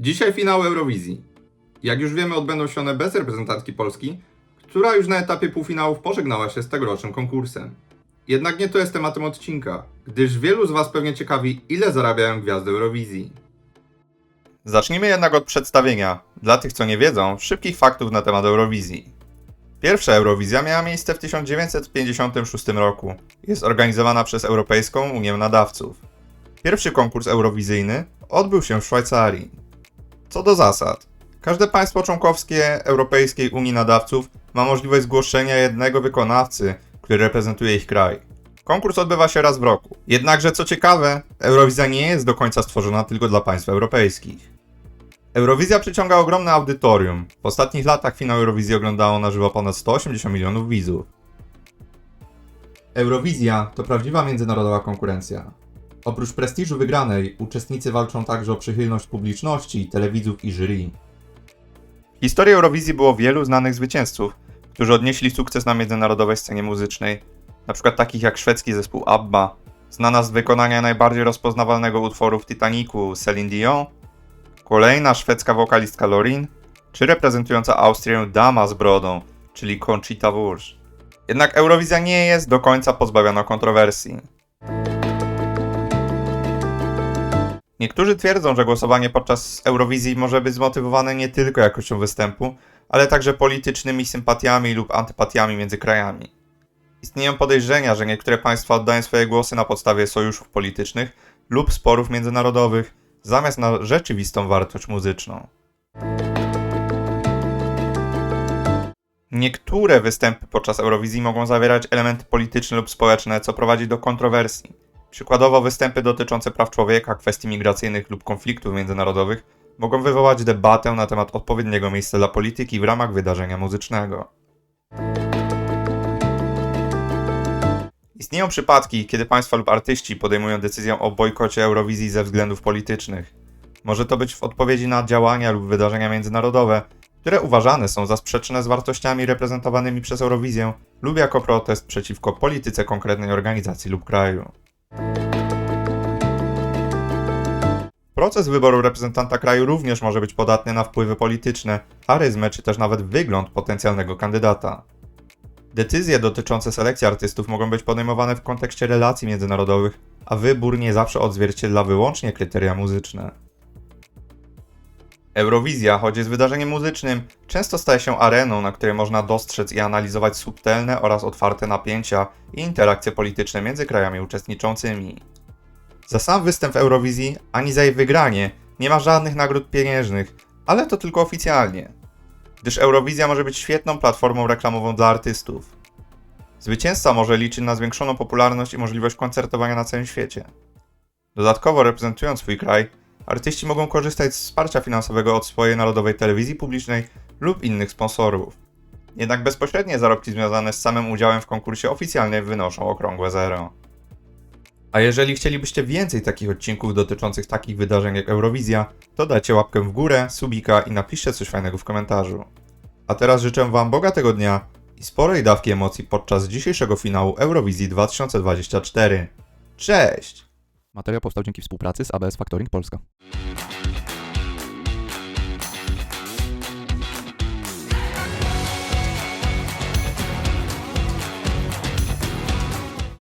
Dzisiaj finał Eurowizji. Jak już wiemy, odbędą się one bez reprezentantki Polski, która już na etapie półfinałów pożegnała się z tegorocznym konkursem. Jednak nie to jest tematem odcinka, gdyż wielu z Was pewnie ciekawi, ile zarabiają gwiazdy Eurowizji. Zacznijmy jednak od przedstawienia, dla tych co nie wiedzą, szybkich faktów na temat Eurowizji. Pierwsza Eurowizja miała miejsce w 1956 roku. Jest organizowana przez Europejską Unię Nadawców. Pierwszy konkurs eurowizyjny odbył się w Szwajcarii. Co do zasad. Każde państwo członkowskie Europejskiej Unii Nadawców ma możliwość zgłoszenia jednego wykonawcy, który reprezentuje ich kraj. Konkurs odbywa się raz w roku. Jednakże co ciekawe, Eurowizja nie jest do końca stworzona tylko dla państw europejskich. Eurowizja przyciąga ogromne audytorium. W ostatnich latach finał Eurowizji oglądało na żywo ponad 180 milionów widzów. Eurowizja to prawdziwa międzynarodowa konkurencja. Oprócz prestiżu wygranej, uczestnicy walczą także o przychylność publiczności, telewidzów i jury. W historii Eurowizji było wielu znanych zwycięzców, którzy odnieśli sukces na międzynarodowej scenie muzycznej, np. takich jak szwedzki zespół ABBA, znana z wykonania najbardziej rozpoznawalnego utworu w Titanicu Celine Dion, kolejna szwedzka wokalistka Lorin, czy reprezentująca Austrię dama z brodą, czyli Conchita Wurst. Jednak Eurowizja nie jest do końca pozbawiona kontrowersji. Niektórzy twierdzą, że głosowanie podczas Eurowizji może być zmotywowane nie tylko jakością występu, ale także politycznymi sympatiami lub antypatiami między krajami. Istnieją podejrzenia, że niektóre państwa oddają swoje głosy na podstawie sojuszów politycznych lub sporów międzynarodowych, zamiast na rzeczywistą wartość muzyczną. Niektóre występy podczas Eurowizji mogą zawierać elementy polityczne lub społeczne, co prowadzi do kontrowersji. Przykładowo występy dotyczące praw człowieka, kwestii migracyjnych lub konfliktów międzynarodowych mogą wywołać debatę na temat odpowiedniego miejsca dla polityki w ramach wydarzenia muzycznego. Istnieją przypadki, kiedy państwa lub artyści podejmują decyzję o bojkocie Eurowizji ze względów politycznych. Może to być w odpowiedzi na działania lub wydarzenia międzynarodowe, które uważane są za sprzeczne z wartościami reprezentowanymi przez Eurowizję lub jako protest przeciwko polityce konkretnej organizacji lub kraju. Proces wyboru reprezentanta kraju również może być podatny na wpływy polityczne, charyzmę czy też nawet wygląd potencjalnego kandydata. Decyzje dotyczące selekcji artystów mogą być podejmowane w kontekście relacji międzynarodowych, a wybór nie zawsze odzwierciedla wyłącznie kryteria muzyczne. Eurowizja, choć jest wydarzeniem muzycznym, często staje się areną, na której można dostrzec i analizować subtelne oraz otwarte napięcia i interakcje polityczne między krajami uczestniczącymi. Za sam występ w Eurowizji, ani za jej wygranie, nie ma żadnych nagród pieniężnych, ale to tylko oficjalnie. Gdyż Eurowizja może być świetną platformą reklamową dla artystów. Zwycięzca może liczyć na zwiększoną popularność i możliwość koncertowania na całym świecie. Dodatkowo reprezentując swój kraj, artyści mogą korzystać z wsparcia finansowego od swojej narodowej telewizji publicznej lub innych sponsorów. Jednak bezpośrednie zarobki związane z samym udziałem w konkursie oficjalnie wynoszą okrągłe zero. A jeżeli chcielibyście więcej takich odcinków dotyczących takich wydarzeń jak Eurowizja, to dajcie łapkę w górę, subika i napiszcie coś fajnego w komentarzu. A teraz życzę Wam bogatego dnia i sporej dawki emocji podczas dzisiejszego finału Eurowizji 2024. Cześć! Materiał powstał dzięki współpracy z ABS Factoring Polska.